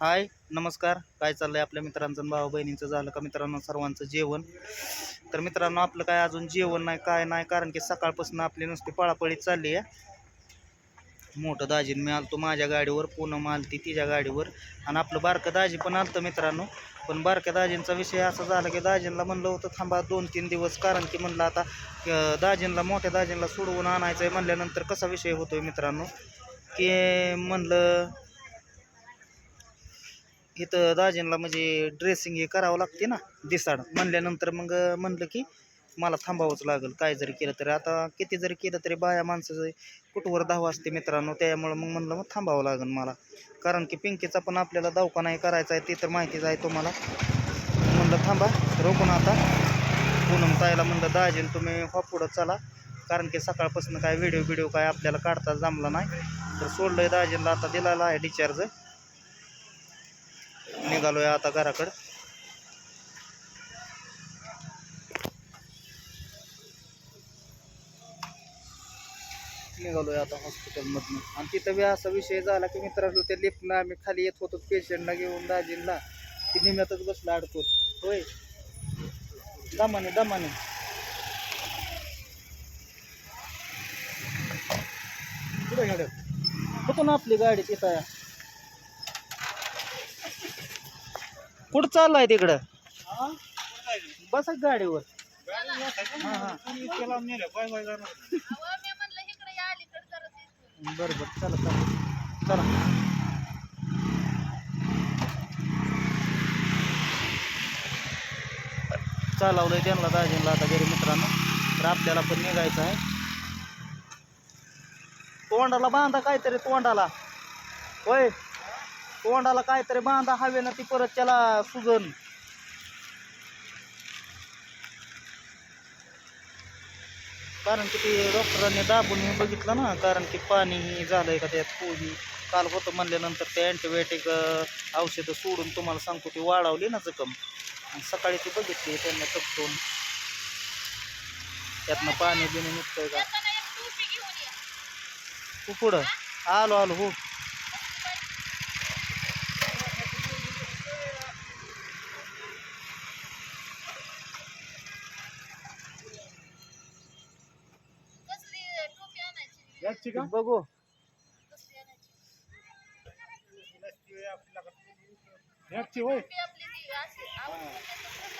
हाय नमस्कार. काय चाललं आहे आपल्या मित्रांचं आणि भाऊ बहिणींचं? झालं का मित्रांनो सर्वांचं जेवण? तर मित्रांनो आपलं काय अजून जेवण नाही काय नाही कारण की सकाळपासून आपली नुसती पळापळी चालली आहे. मोठं दाजीन मी आलतो माझ्या गाडीवर पूनम आलती तिच्या गाडीवर. आणि आपलं बारकं दाजी पण आलतं मित्रांनो. पण बारक्या दाजींचा विषय असा झाला की दाजींना म्हणलं होतं थांबा दोन तीन दिवस. कारण की म्हणलं आता अं, दाजींला मोठ्या दाजींला सोडवून आणायचं आहे म्हणल्यानंतर कसा विषय होतोय मित्रांनो? की म्हणलं इथं दाजींना म्हणजे ड्रेसिंग हे करावं लागते ना दिसाड. म्हणल्यानंतर मग म्हणलं की मला थांबावंच लागेल. काय जरी केलं तरी. आता किती जरी केलं तरी बाया माणसाचं कुठवर धाव असते मित्रांनो त्यामुळं मग म्हणलं मग थांबावं लागेल मला. कारण की पिंकीचा पण आपल्याला दवाखाना नाही करायचा आहे ते तर माहितीच आहे तुम्हाला. म्हणलं थांबा रोखून आता. पूनम ताईला म्हणलं दाजीन तुम्ही हो पुढं चला. कारण की सकाळपासून काय व्हिडिओ व्हिडिओ काय आपल्याला काढता जमला नाही. तर सोडलं आहे दाजींला आता दिलेला आहे डिचार्ज निघालो निघालोय आता घराकडं. निघालोय आता हॉस्पिटलमधनं आणि तिथं बी असा विषय झाला की मित्रांनो त्या लिफ्टनं आम्ही खाली येत होतो पेशंटला घेऊन दाजींना. ती निम्यातच बसला अडकून. होय. दमाने दमाने. कुठं गाड्या कुठून आपली गाडी तिथं? कुठं चाललाय तिकडं? बसा गाडीवर. हा हा. बरं बरं. चला चला. चला. चालवलंय त्यांना दाजींला आता घरी मित्रांनो. तर आपल्याला पण निघायचं आहे. तोंडाला बांधा काहीतरी तोंडाला. होय. तोंडाला काहीतरी बांधा हवेनं ती परत त्याला सुजन. कारण की ते डॉक्टरांनी दाबून हे बघितलं ना कारण की पाणी ही झालंय का त्यात पोही काल होतं म्हणल्यानंतर ते अँटीबायोटिक औषधं सोडून तुम्हाला सांगतो ती वाढवली ना जखम. आणि सकाळी ती बघितली त्यांना तपतून. त्यातनं पाणी बिणी निघतंय का? तू पुढं. आलो आलो हो. बघू.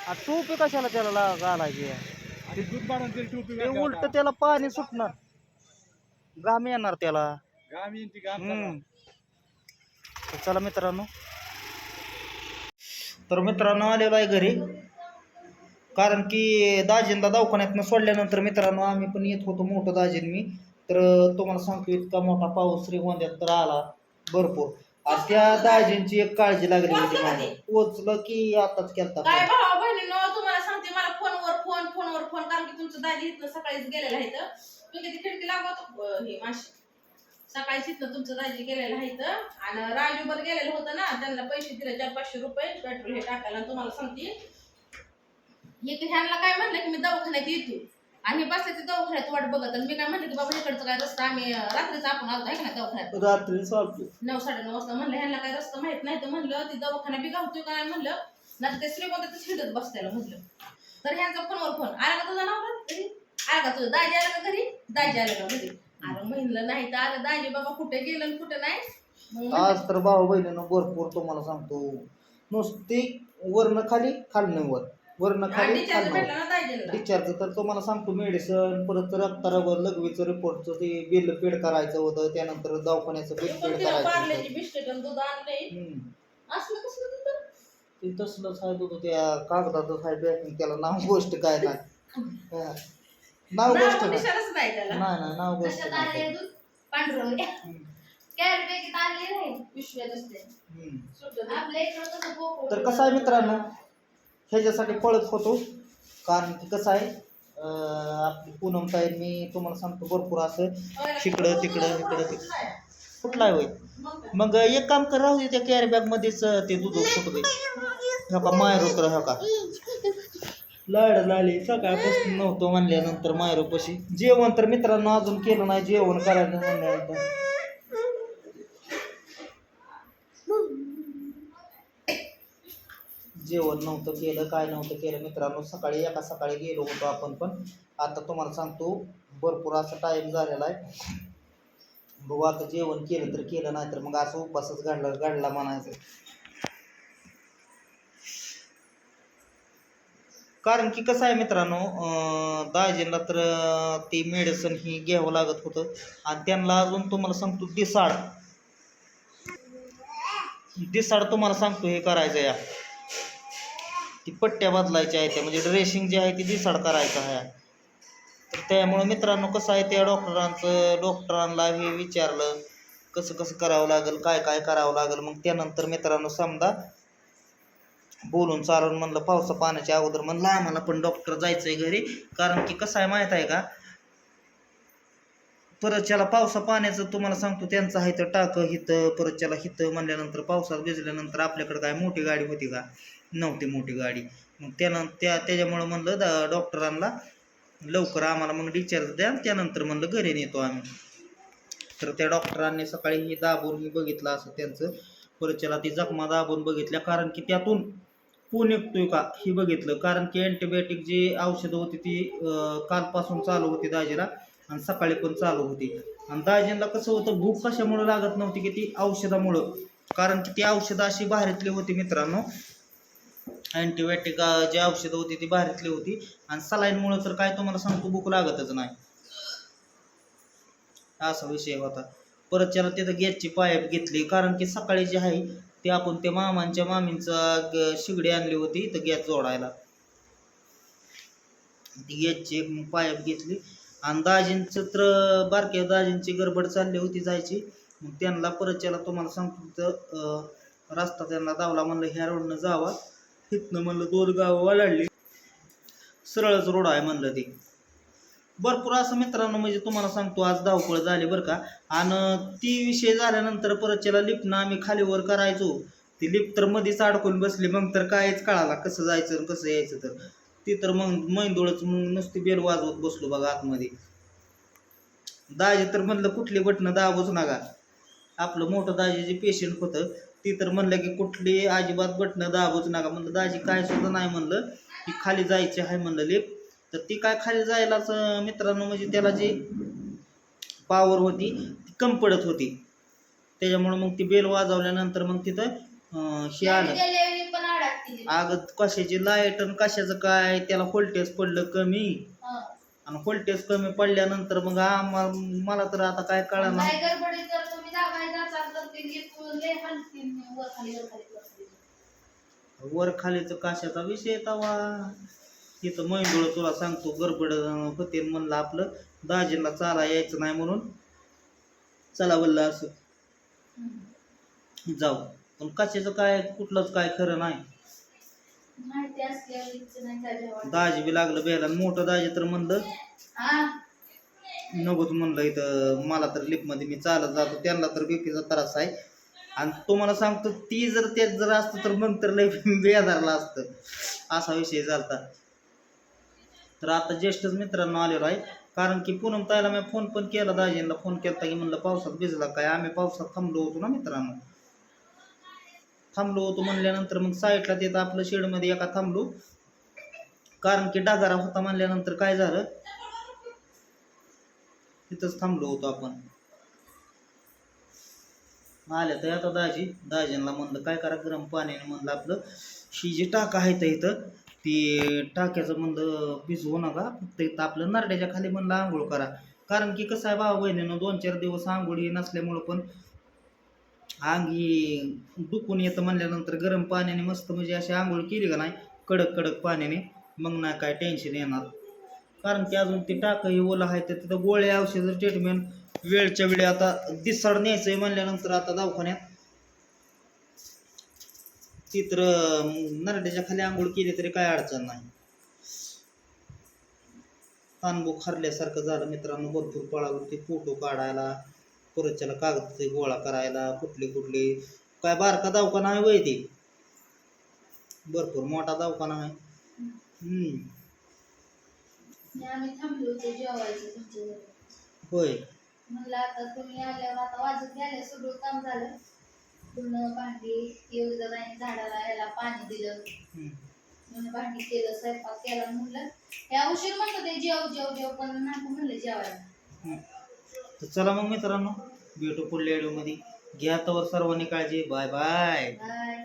आ, टोपी कशाला त्याला ला- घालायची? ते उलट त्याला पाणी सुटणार. घाम येणार त्याला. हम्म. तर चला मित्रांनो. तर मित्रांनो आलेलो आहे घरी. कारण की दाजींला दवाखान्यातनं सोडल्यानंतर मित्रांनो आम्ही पण येत होतो मोठं दाजीन मी. तर तुम्हाला सांगतो इतका मोठा पाऊस श्रीगोंद्यात तर आला भरपूर. आणि त्या दाजींची एक काळजी लागली होती मला. पोचलं की आताच केलता काय भावा बहिणीनो तुम्हाला सांगते मला फोनवर फोन फोनवर फोन कारण की तुमचं दादी इथनं सकाळीच गेलेलं आहे तर तुम्ही किती खिडकी लागवत हे माशी. सकाळीच इथनं तुमचं दाजी गेलेलं आहे तर आणि राजूबर गेलेलं होतं ना त्यांना पैसे दिले चार पाचशे रुपये पेट्रोल हे टाकायला. आणि तुम्हाला सांगते एक ह्यांना काय म्हणलं की मी दवाखान्यात येतो. आणि बसले ते दवाखान्यात वाट बघत आणि मी काय म्हणलं की बाबा इकडचं काय रस्ता आम्ही रात्रीच आपण आलो आहे का नाही दवाखान्यात? रात्री चालतो नऊ वाजता म्हणलं ह्यांना काय रस्ता माहीत नाही तर म्हणलं ती दवाखाना बी गावतोय का नाही म्हणलं नाही ते श्रीमंतच हिंडत बसत्याला म्हणलं. तर ह्यांचा फोनवर फोन आला का तुझा नाव आला का तुझं? दाजी आला का घरी? दाजी आला का घरी? अरे म्हणलं नाही तर आलं दाजी बाबा कुठे गेलं आणि कुठे नाही? मग आज तर भाऊ बहिणीनं भरपूर तुम्हाला सांगतो. नुसती वरनं खाली खालनं वर वरनं खाली डिस्चार्ज तर तुम्हाला सांगतो मेडिसन परत रक्तावर लघवीचं रिपोर्टचं ते बिल पेड करायचं होतं त्यानंतर दवाखान्याचं बिल पेड करायचं ते तसलंच आहे होतं त्या कागदातच आहे बॅकिंग त्याला नाव गोष्ट काय नाही. हा. नाव गोष्ट नाही. नाही नाव गोष्ट तर कसं आहे मित्रांनो? ह्याच्यासाठी पळत होतो. कारण की कसं आहे आपली पूनम ताई मी तुम्हाला सांगतो भरपूर असं तिकडं तिकडं तिकडं तिकडं. कुठला आहे होय? मग एक काम कर राहू दे त्या कॅरी बॅग मध्येच ते दूध फुटू दे. का मायर उतर ह्या का? लाड लाली सकाळपासून नव्हतं म्हणल्यानंतर मायरोपाशी जेवण तर मित्रांनो अजून केलं नाही जेवण करायचं म्हणल्यानंतर. जेवण नव्हतं केलं काय नव्हतं केलं. मित्रांनो सकाळी एका सकाळी गेलो होतो आपण पण. आता तुम्हाला सांगतो भरपूर असा टाईम झालेला आहे. बघू आता जेवण केलं तर केलं नाही तर मग असं उपासच घडला घडला म्हणायचं. कारण की कसं आहे मित्रांनो दाजींना तर ते मेडिसिन ही घ्यावं लागत होतं. आणि त्यांना अजून तुम्हाला सांगतो दिसाड दिसाड तुम्हाला सांगतो हे करायचं या. ती पट्ट्या बदलायच्या आहेत त्या. म्हणजे ड्रेसिंग जे आहे ती दिसाड करायचं आहे. तर त्यामुळं मित्रांनो कसं आहे त्या डॉक्टरांचं डॉक्टरांना हे विचारलं कसं कसं करावं लागेल काय काय करावं लागेल. मग त्यानंतर मित्रांनो समजा बोलून चालून म्हणलं पावसा पाण्याच्या अगोदर म्हणलं आम्हाला पण डॉक्टर जायचं आहे घरी. कारण की कसं आहे माहीत आहे का परत त्याला पावसा पाण्याचं तुम्हाला सांगतो त्यांचं आहे तर टाकं हिथं परत त्याला हिथं म्हणल्यानंतर पावसात भिजल्यानंतर आपल्याकडे काय मोठी गाडी होती का? नव्हती मोठी गाडी. मग त्यानं त्या त्याच्यामुळं म्हणलं दा डॉक्टरांना लवकर आम्हाला मग डिचार्ज द्या त्यानंतर म्हणलं घरी नेतो आम्ही. तर त्या डॉक्टरांनी सकाळी ही दाबून मी बघितलं असं त्यांचं. परत त्याला ती जखमा दाबून बघितल्या कारण की त्यातून पू निघतोय का हे बघितलं. कारण की अँटीबायोटिक जी औषधं होती ती कालपासून चालू होती दाजीला. आणि सकाळी पण चालू होती. आणि दाजींना कसं होतं भूक कशामुळं लागत नव्हती की ती औषधामुळं. कारण की ती औषधं अशी बाहेरीतली होती मित्रांनो. अँटीबायोटिक जी औषधं होती ती बाहेरीतली होती. आणि सलाईनमुळं तर काय तुम्हाला सांगतो भूक लागतच नाही. असा विषय होता. परत त्याला तिथं गॅसची पाईप घेतली. कारण की सकाळी जे आहे ते आपण त्या मामांच्या मामींचा शिगडी आणली होती तर गॅस जोडायला. ती गॅसची पायप पाईप घेतली. आणि दाजींचं तर बारक्या दाजींची गडबड चालली होती जायची. मग त्यांना परत त्याला तुम्हाला सांगतो तिथं रस्ता त्यांना दावला म्हणलं ह्या रोडनं जावा. तिथनं म्हणलं दोन गावं वळाडली सरळच रोड आहे म्हणलं ते. भरपूर असं मित्रांनो म्हणजे तुम्हाला सांगतो आज धावपळ झाली बरं का. आणि ती विषय झाल्यानंतर परत त्याला लिफ्टनं आम्ही खाली वर करायचो. ती लिफ्ट तर मध्येच अडकून बसली. मग तर कायच कळाला कसं जायचं कसं यायचं तर. ती तर मग मैंदोळच मग नुसती बेल वाजवत बसलो बघा आतमध्ये. दाजी तर म्हणलं कुठली बटणं दाबूच नका. आपलं मोठं दाजी जे पेशंट होतं. ती तर म्हणलं की कुठली अजिबात बटणं दाबूच नका. म्हणलं दाजी काय सुद्धा नाही म्हणलं की खाली जायचे आहे म्हणलं लिफ्ट तर ती काय खाली जायलाच मित्रांनो म्हणजे त्याला जी पावर होती ती कम पडत होती. त्याच्यामुळं मग ती बेल वाजवल्यानंतर मग तिथं हे आलं. अगं कशाची लाइट आणि कशाचं काय? त्याला व्होल्टेज पडलं कमी. आणि व्होल्टेज कमी पडल्यानंतर मग आम्हा मला तर आता काय कळणार काय गडबडीत जर तुम्ही दाबायला जाचाल तर ती लिफ्ट लय हलती वर खाली वर खाली. वर खालीचं कशाचा विषय तवा? तिथं मैंदोळ तुला सांगतो गडबड होते म्हणलं आपलं. दाजीला चाला यायचं नाही म्हणून. चला बोललं असं. जाऊ. पण कशाचं काय कुठलंच काय खरं नाही. माहिती असल्यावर नाही झाली. दाजी बी लागलं बेला. मोठं दाजी तर म्हणलं हा? नकोच म्हणलं इथं. मला तर लिफ्टमध्ये मी चालत जातो. त्यांना तर बीपीचा त्रास आहे. आणि तुम्हाला सांगतो ती जर तेच जर असतं तर मग तर लय बेजारला असतं. असा विषय झालता. तर आता ज्येष्ठच मित्रांनो आलेलो आहे. कारण की पूनम ताईला मी फोन पण केला दाजींना फोन केला की म्हणलं पावसात भिजला काय? आम्ही पावसात थांबलो होतो ना मित्रांनो. थांबलो होतो म्हणल्यानंतर मग साईडला तिथं आपलं शेडमध्ये एका थांबलो. कारण की डागारा होता म्हणल्यानंतर काय झालं? तिथंच थांबलो होतो आपण. आल्या तर आता दाजी दाजींना म्हणलं काय करा गरम पाण्याने? म्हणलं आपलं ही जी टाका आहे तर इथं ती टाक्याचं म्हणलं भिजवू नका. फक्त इथं आपलं नरड्याच्या खाली म्हणलं आंघोळ करा. कारण की कसं आहे भाऊ बहिणीनं दोन चार दिवस आंघोळ ही नसल्यामुळं पण अंगी दुखून येतं म्हणल्यानंतर गरम पाण्याने मस्त म्हणजे अशी आंघोळ केली का नाही? कडक कडक पाण्याने. मग नाही काय टेन्शन येणार. कारण की अजून ते टाकही ओलं आहे तर तिथं गोळ्या औषध ट्रीटमेंट वेळच्या वेळी आता दिसाड न्यायचंय म्हणल्यानंतर आता दवाखान्यात. चित्र नरड्याच्या खाली आंघोळ केली तरी काय अडचण नाही. तानबुक हरल्यासारखं झालं मित्रांनो भरपूर पळावरती ते फोटो काढायला. परत त्याला कागद गोळा करायला कुठले कुठले. काय बारका दवाखाना आहे वय ते? भरपूर मोठा दवाखाना आहे. हम्म. होय. म्हणलं आता तुम्ही आल्यावर आता वाजत गेले सगळं काम झालं. पूर्ण भांडी एवढं नाही झाडाला याला पाणी दिलं. म्हणून भांडी केलं स्वयंपाक केला म्हणलं. या उशीर म्हणलं ते जेव जेव जेव पण नाही म्हणलं जेवायला. तर चला मग मित्रांनो. भेटू पुढल्या व्हिडिओमध्ये घ्या तर सर्वांनी काळजी. Bye bye bye